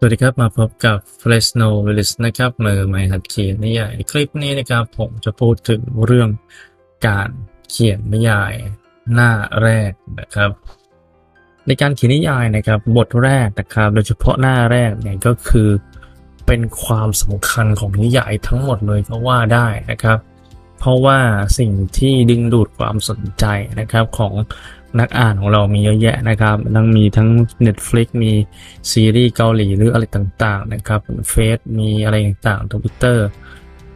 สวัสดีครับ มาพบกับ Fresno Willis นะครับมือใหม่หัดเขียนนิยายคลิปนี้นะครับ ผมจะพูดถึงเรื่องการเขียนนิยายหน้าแรกนะครับ ในการเขียนนิยายนะครับ บทแรกนะครับ โดยเฉพาะหน้าแรกเนี่ยก็คือเป็นความสำคัญของนิยายทั้งหมดเลยก็ว่าได้นะครับ เพราะว่าสิ่งที่ดึงดูดความสนใจนะครับของ นักอ่านของเรามีเยอะแยะนะครับทั้งมีทั้ง Netflix มีซีรีส์เกาหลีหรืออะไรต่างๆนะครับเฟซมีอะไรต่างๆทวิตเตอร์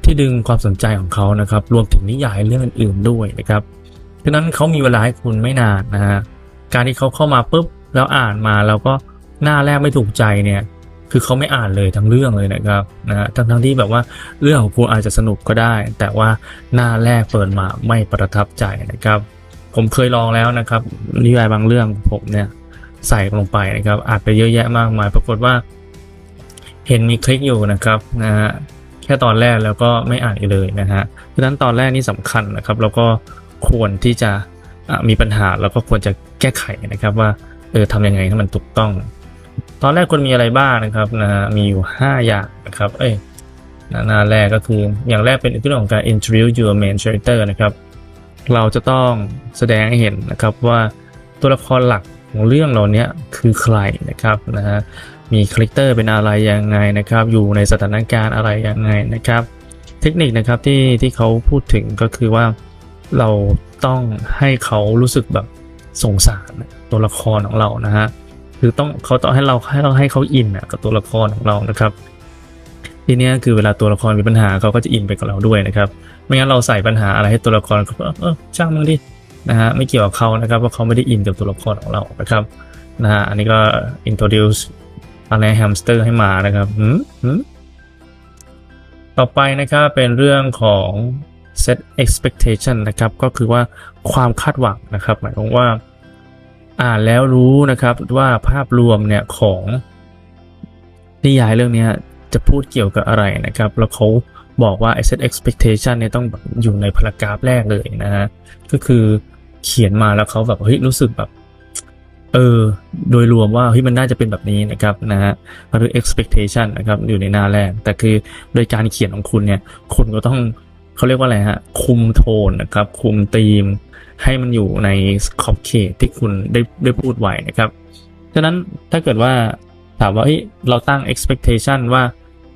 ที่ดึงความสนใจของเขานะครับ รวมถึงนิยายเรื่องอื่นๆด้วยนะครับฉะนั้นเขามีเวลาให้คุณไม่นานนะฮะการที่เขาเข้ามาปุ๊บแล้วอ่านมาแล้วก็หน้าแรกไม่ถูกใจเนี่ยคือเขาไม่อ่านเลยทั้งเรื่องเลยนะครับนะฮะทั้งทั้งๆที่แบบว่าเรื่องของคุณอาจจะสนุกก็ได้ แต่ว่าหน้าแรกเปิดมาไม่ประทับใจนะครับ ผมเคยลองแล้วนะครับนิยายบางเรื่องผมเนี่ยใส่ลงไปนะครับอานไปเยอะแยะมากมาย ปรากฏว่า เห็นมีคลิกอยู่นะครับนะฮะแค่ตอนแรกแล้วก็ไม่อ่านอีกเลยนะฮะเพราะฉะนั้นตอนแรกนี่สำคัญนะครับ แล้วก็ควรที่จะะมีปัญหาแล้วก็ควรจะแก้ไขนะครับว่าเออทำยังไงให้มันถูกต้อง ตอนแรกควรมีอะไรบ้างนะครับนะฮะมีอยู่ 5 อย่างนะครับเอ้ยหน้าแรกก็คืออย่างแรกเป็นเรื่องของการ introduce your main character นะครับ เราจะต้องแสดงให้เห็นนะครับว่าตัวละครหลักของเรื่องเราเนี้ยคือใครนะครับนะฮะมีคาแรคเตอร์เป็นอะไรยังไงนะครับ อยู่ในสถานการณ์อะไรยังไงนะครับ เทคนิคนะครับที่ที่เขาพูดถึงก็คือว่าเราต้องให้เขารู้สึกแบบสงสารตัวละครของเรานะฮะคือต้องเขาต้องให้เราให้เราให้เขาอินกับตัวละครของเรานะครับ ทีเนี้ยคือเวลาตัวละครมีปัญหาเขาก็จะอินไปกับเราด้วยนะครับ ไม่งั้นเราใส่ปัญหาอะไรให้ตัวละครเขาก็เออช่างมันดินะฮะไม่เกี่ยวกับเขานะครับเพราะเขาไม่ได้อินกับตัวละครของเรานะครับนะฮะอันนี้ก็ introduce อะไรแฮมสเตอร์ให้มานะครับหืมหืมต่อไปนะครับเป็นเรื่องของ set expectation นะครับ ก็คือว่าความคาดหวังนะครับ หมายความว่าอ่านแล้วรู้นะครับว่าภาพรวมเนี่ยของนิยายเรื่องเนี้ย จะพูดเกี่ยวกับอะไรนะครับ แล้วเขาบอกว่า asset expectation เนี่ยต้องอยู่ในพารากราฟแรกเลยนะฮะ ก็คือเขียนมาแล้วเขาแบบเฮ้ยรู้สึกแบบเออโดยรวมว่าเฮ้ยมันน่าจะเป็นแบบนี้นะครับนะฮะหรือ expectation นะครับอยู่ในหน้าแรก แต่คือโดยการเขียนของคุณเนี่ย คุณก็ต้องเขาเรียกว่าอะไรฮะ คุมโทนนะครับ คุมธีม ให้มันอยู่ในขอบเขตที่คุณได้ได้พูดไว้นะครับ ฉะนั้นถ้าเกิดว่าถามว่าเฮ้ยเราตั้ง expectation ว่า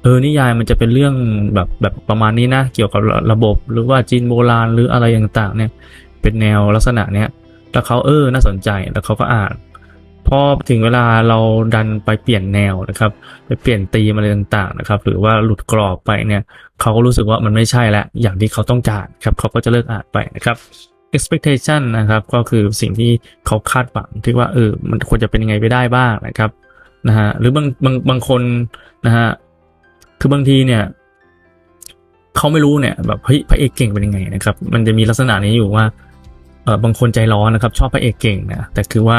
ออนิยายมันจะเป็นเรื่องแบบแบบประมาณนี้นะ เกี่ยวกับระบบหรือว่าจีนโบราณหรืออะไรต่างๆ เนี่ย เป็นแนวลักษณะเนี้ยแล้วเขาเออน่าสนใจแล้วเขาก็อ่านพอถึงเวลาเราดันไปเปลี่ยนแนวนะครับ ไปเปลี่ยนตีมอะไรต่างๆนะครับ หรือว่าหลุดกรอบไปเนี่ยเขาก็รู้สึกว่ามันไม่ใช่แล้วอย่างที่เขาต้องการครับเขาก็จะเลิกอ่านไปนะครับ expectation นะครับ ก็คือสิ่งที่เขาคาดหวังที่ว่าเออมันควรจะเป็นยังไงไปได้บ้างนะครับนะฮะหรือบางบางบางคนนะฮะ คือบางทีเนี่ยเขาไม่รู้เนี่ยแบบเฮ้ยพระเอกเก่งเป็นยังไงนะครับ มันจะมีลักษณะนี้อยู่ว่าเออบางคนใจร้อนนะครับ ชอบพระเอกเก่งนะแต่คือว่า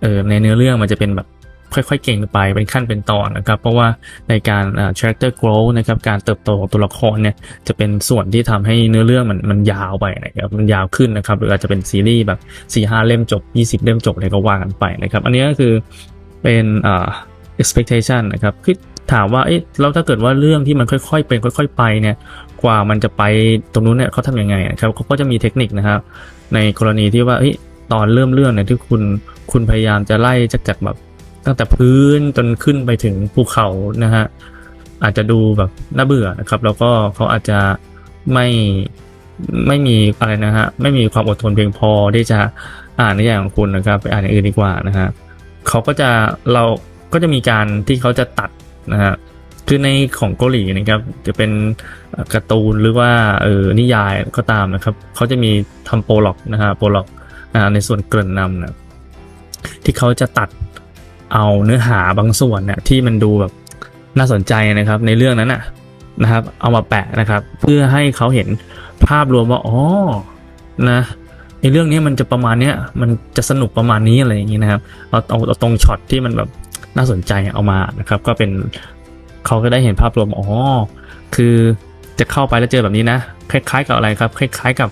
เออในเนื้อเรื่องมันจะเป็นแบบค่อยๆ เก่งไปเป็นขั้นเป็นตอนนะครับ เพราะว่าในการอ่า character growth นะครับการเติบโตของตัวละครเนี่ยจะเป็นส่วนที่ทำให้เนื้อเรื่องมันมันยาวไปนะครับมันยาวขึ้นนะครับหรืออาจจะเป็นซีรีส์แบบ4ี่ห้าเล่มจบ 20 เล่มจบอะไรก็ว่ากันไปนะครับ อันนี้ก็คือเป็นอ่า expectation นะครับคือ ถามว่าเอ๊ะแล้วถ้าเกิดว่าเรื่องที่มันค่อยๆเป็นค่อย ๆ ไปเนี่ยกว่ามันจะไปตรงนู้นเนี่ยเขาทำยังไงครับเขาก็จะมีเทคนิคนะครับ ในกรณีที่ว่าเอ้ยตอนเริ่มเรื่องเนี่ยที่คุณคุณพยายามจะไล่จากจากแบบตั้งแต่พื้นจนขึ้นไปถึงภูเขานะฮะอาจจะดูแบบน่าเบื่อนะครับ แล้วก็เขาอาจจะไม่ไม่มีอะไรนะฮะไม่มีความอดทนเพียงพอที่จะอ่านในอย่างของคุณนะครับ ไปอ่านอย่างอื่นดีกว่านะฮะเขาก็จะเราก็จะมีการที่เขาจะตัด นะฮะคือในของเกาหลีนะครับจะเป็นการ์ตูนหรือว่าเออนิยายก็ตามนะครับเขาจะมีทำโปรล็อกนะฮะโปรล็อกอในส่วนเกริ่นนำนะที่เขาจะตัดเอาเนื้อหาบางส่วนเนี่ยที่มันดูแบบน่าสนใจนะครับ ในเรื่องนั้นนะนะครับ เอามาแปะนะครับ เพื่อให้เขาเห็นภาพรวมว่าอ๋อนะในเรื่องนี้มันจะประมาณเนี้ยมันจะสนุกประมาณนี้อะไรอย่างนี้นะครับเอาเอาเอาตรงช็อตที่มันแบบ น่าสนใจเอามานะครับ ก็เป็นเขาก็ได้เห็นภาพรวมอ๋อคือจะเข้าไปแล้วเจอแบบนี้นะ คล้ายๆกับอะไรครับ คล้าย ๆกับ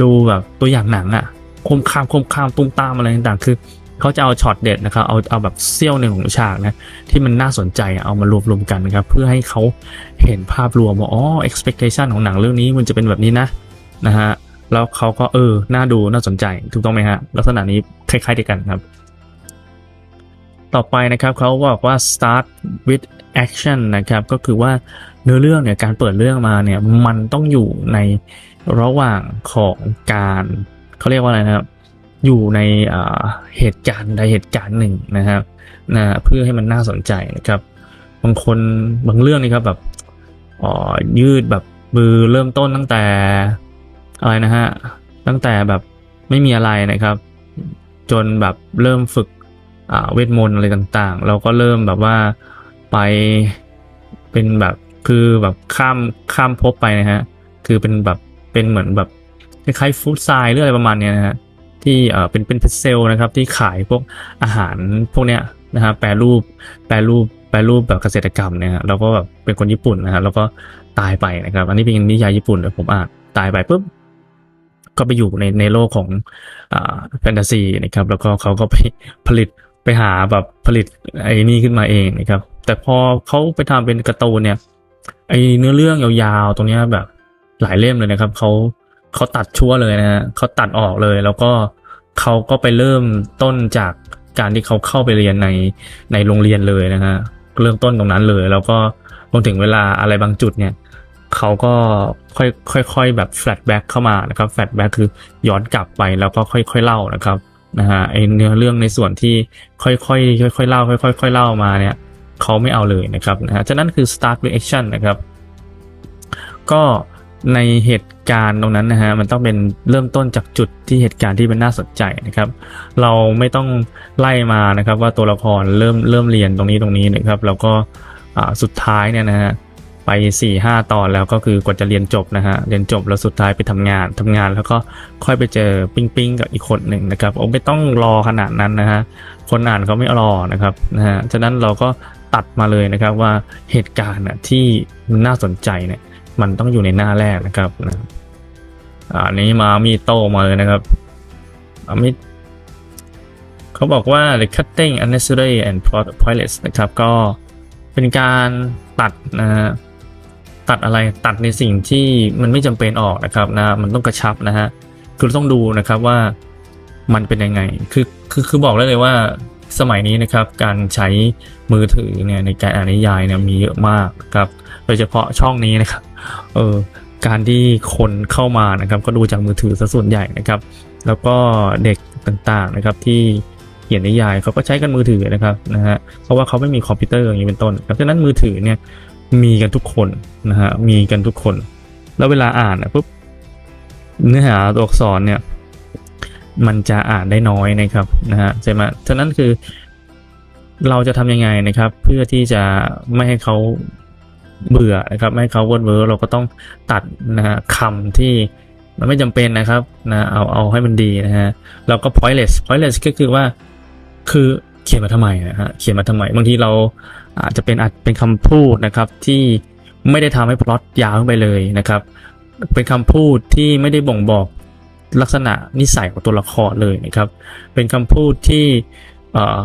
ดูแบบตัวอย่างหนังอะคมคามคมคามตุ้มตามอะไรต่างๆ คือเขาจะเอาช็อตเด็ดนะครับ เอาเอาแบบเสี้ยวหนึ่งของฉากนะที่มันน่าสนใจเอามารวบรวมกันนะครับ เพื่อให้เขาเห็นภาพรวมว่าอ๋อ expectation ของหนังเรื่องนี้มันจะเป็นแบบนี้นะนะฮะแล้วเขาก็เออน่าดูน่าสนใจถูกต้องไหมฮะลักษณะนี้คล้ายๆเดียวกันครับ ต่อไปนะครับเขาบอกว่า start with action นะครับก็คือว่าเนื้อเรื่องเนี่ยการเปิดเรื่องมาเนี่ยมันต้องอยู่ในระหว่างของการเขาเรียกว่าอะไรนะครับ อยู่ในเหตุการณ์ใดเหตุการณ์หนึ่งนะครับนะเพื่อให้มันน่าสนใจนะครับบางคนบางเรื่องนี่ครับแบบอ๋อยืดแบบมือเริ่มต้นตั้งแต่อะไรนะฮะตั้งแต่แบบไม่มีอะไรนะครับ จนแบบเริ่มฝึก เวทมนต์อะไรต่างๆ เราก็เริ่มแบบว่าไปเป็นแบบคือแบบข้ามข้ามภพไปนะฮะ คือเป็นแบบเป็นเหมือนแบบคล้ายๆฟู้ดไซด์หรืออะไรประมาณเนี้ยนะฮะที่เออเป็นเป็นเซลล์นะครับที่ขายพวกอาหารพวกเนี้ยนะฮะแปรรูปแปรรูปแปรรูปแบบเกษตรกรรมเนี่ยฮะเราก็แบบเป็นคนญี่ปุ่นนะฮะแล้วก็ตายไปนะครับ อันนี้เป็นนิยายญี่ปุ่นเลยผมอ่านตายไปปุ๊บก็ไปอยู่ในในโลกของอแฟนตาซีนะครับ แล้วก็เขาก็ไปผลิต ไปหาแบบผลิตไอ้นี่ขึ้นมาเองนะครับ แต่พอเขาไปทำเป็นกร์ตูนเนี่ย ไอ้เนื้อเรื่องยาวๆ ตรงนี้แบบหลายเล่มเลยนะครับเขาเขาตัดชั่วเลยนะฮะเขาตัดออกเลย แล้วก็เขาก็ไปเริ่มต้นจากการที่เขาเข้าไปเรียนในในโรงเรียนเลยนะฮะเริ่มต้นตรงนั้นเลย แล้วก็รวมถึงเวลาอะไรบางจุดเนี่ยเขาก็ค่อยค่อยค่อยแบบแฟลชแบ็กเข้ามานะครับแฟลชแบ็กคือย้อนกลับไปแล้วก็ค่อยค่อยเล่านะครับ นะฮะไอเนื้อเรื่องในส่วนที่ค่อยค่อยค่อยค่อยเล่าค่อยๆค่อยค่อยเล่ามาเนี่ยเขาไม่เอาเลยนะครับนะฮะฉะนั้นคือ start reaction นะครับ ก็ในเหตุการณ์ตรงนั้นนะฮะมันต้องเป็นเริ่มต้นจากจุดที่เหตุการณ์ที่มันน่าสนใจนะครับ เราไม่ต้องไล่มานะครับว่าตัวละครเริ่มเริ่มเรียนตรงนี้ตรงนี้นะครับ แล้วก็สุดท้ายเนี่ยนะฮะ ไป4ี่ห้าตอนแล้วก็คือกว่าจะเรียนจบนะฮะเรียนจบแล้วสุดท้ายไปทำงานทำงานแล้วก็ค่อยไปเจอปิ้งปิ้งกับอีกคนหนึ่งนะครับโอ้ไม่ต้องรอขนาดนั้นนะฮะคนอ่านเขาไม่รอนะครับนะฮะฉะนั้นเราก็ตัดมาเลยนะครับว่าเหตุการณ์ที่น่าสนใจเนี่ยมันต้องอยู่ในหน้าแรกนะครับนะอันนี้มามีโตมาเลยนะครับอามีเขาบอกว่า the cutting unnecessary and plot pointless นะครับก็เป็นการตัดนะฮะ ตัดอะไรตัดในสิ่งที่มันไม่จำเป็นออกนะครับนะมันต้องกระชับนะฮะคือต้องดูนะครับว่ามันเป็นยังไงคือคือคือบอกได้เลยว่าสมัยนี้นะครับการใช้มือถือเนี่ยในการอ่านนิยายเนี่ยมีเยอะมากครับโดยเฉพาะช่องนี้นะครับเออการที่คนเข้ามานะครับก็ดูจากมือถือซะส่วนใหญ่นะครับ แล้วก็เด็กต่างๆนะครับที่เขียนนิยายเขาก็ใช้กันมือถือนะครับนะฮะเพราะว่าเขาไม่มีคอมพิวเตอร์อย่างนี้เป็นต้นครับฉะนั้นมือถือเนี่ย มีกันทุกคนนะฮะมีกันทุกคน แล้วเวลาอ่านนะปุ๊บเนื้อหาตัวอักษรเนี่ย มันจะอ่านได้น้อยนะครับนะฮะใช่ไหมฉะนั้นคือเราจะทำยังไงนะครับ เพื่อที่จะไม่ให้เขาเบื่อนะครับไม่ให้เขาเวิร์ดเวิร์เราก็ต้องตัดนะฮะคำที่มันไม่จำเป็นนะครับนะเอาเอาให้มันดีนะฮะเราก็ pointless pointless ก็คือว่าคือ เขียนมาทำไมนะฮะเขียนมาทำไม บางทีเราอาจจะเป็นอาจเป็นคำพูดนะครับที่ไม่ได้ทำให้พล็อตยาวขึ้นไปเลยนะครับ เป็นคำพูดที่ไม่ได้บ่งบอกลักษณะนิสัยของตัวละครเลยนะครับ เป็นคำพูดที่เอ่อ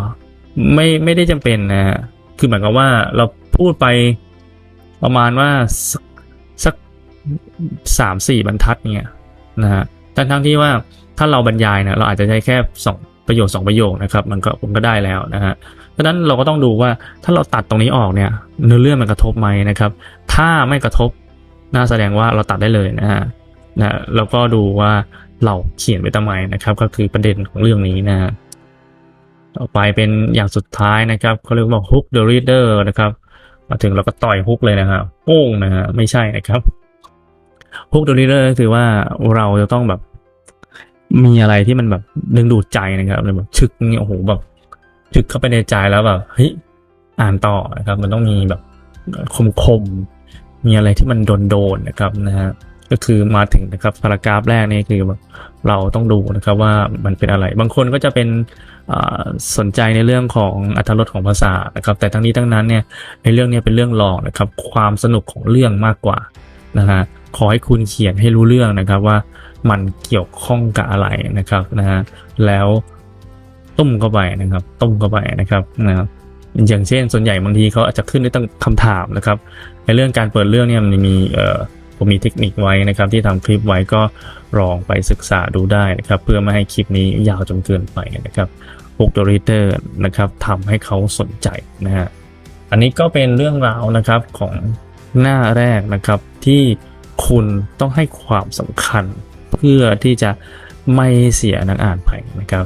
ไม่ไม่ได้จำเป็นนะฮะคือหมายความว่าเราพูดไปประมาณว่าสักสักสามสี่บรรทัดเนี่ยนะฮะทั้งทั้งที่ว่าถ้าเราบรรยายเนี่ยเราอาจจะใช้แค่สอง ประโยคสองประโยคนะครับ มันก็ผมก็ได้แล้วนะฮะเพราะนั้นเราก็ต้องดูว่าถ้าเราตัดตรงนี้ออกเนี่ยเนื้อเรื่องมันกระทบไหมนะครับ ถ้าไม่กระทบน่าแสดงว่าเราตัดได้เลยนะฮะนะแล้วก็ดูว่าเราเขียนไปทำไมนะครับ ก็คือประเด็นของเรื่องนี้นะฮะต่อไปเป็นอย่างสุดท้ายนะครับเขาเรียกว่า hook the reader นะครับ มาถึงเราก็ต่อยฮุกเลยนะครับโป้งนะฮะไม่ใช่นะครับฮุกตัวนี้เลยคือว่าเราจะต้องแบบ มีอะไรที่มันแบบดึงดูดใจนะครับแบบชึกเนี่ยโอ้โหแบบชึกเข้าไปในใจแล้วแบบเฮ้ยอ่านต่อนะครับ มันต้องมีแบบคมคมมีอะไรที่มันโดนโดนนะครับนะฮะก็คือมาถึงนะครับพารากราฟแรกนี่คือแบบเราต้องดูนะครับว่ามันเป็นอะไร บางคนก็จะเป็นสนใจในเรื่องของอัตรสของภาษานะครับ แต่ทั้งนี้ทั้งนั้นเนี่ยในเรื่องนี้เป็นเรื่องรองนะครับ ความสนุกของเรื่องมากกว่านะฮะ ขอให้คุณเขียนให้รู้เรื่องนะครับว่ามันเกี่ยวข้องกับอะไรนะครับนะฮะแล้วต้มเข้าไปนะครับ ต้มเข้าไปนะครับนะครับอย่างเช่น ส่วนใหญ่บางทีเขาอาจจะขึ้นด้วยตั้งคำถามนะครับ ในเรื่องการเปิดเรื่องเนี่ยมันมีเอ่อผมมีเทคนิคไว้นะครับ ที่ทำคลิปไว้ก็ลองไปศึกษาดูได้นะครับ เพื่อไม่ให้คลิปนี้ยาวจนเกินไปนะครับพวกดริเตอร์นะครับทำให้เขาสนใจนะฮะอันนี้ก็เป็นเรื่องราวนะครับของหน้าแรกนะครับที่ คุณต้องให้ความสำคัญเพื่อที่จะไม่เสียนักอ่านไปนะครับ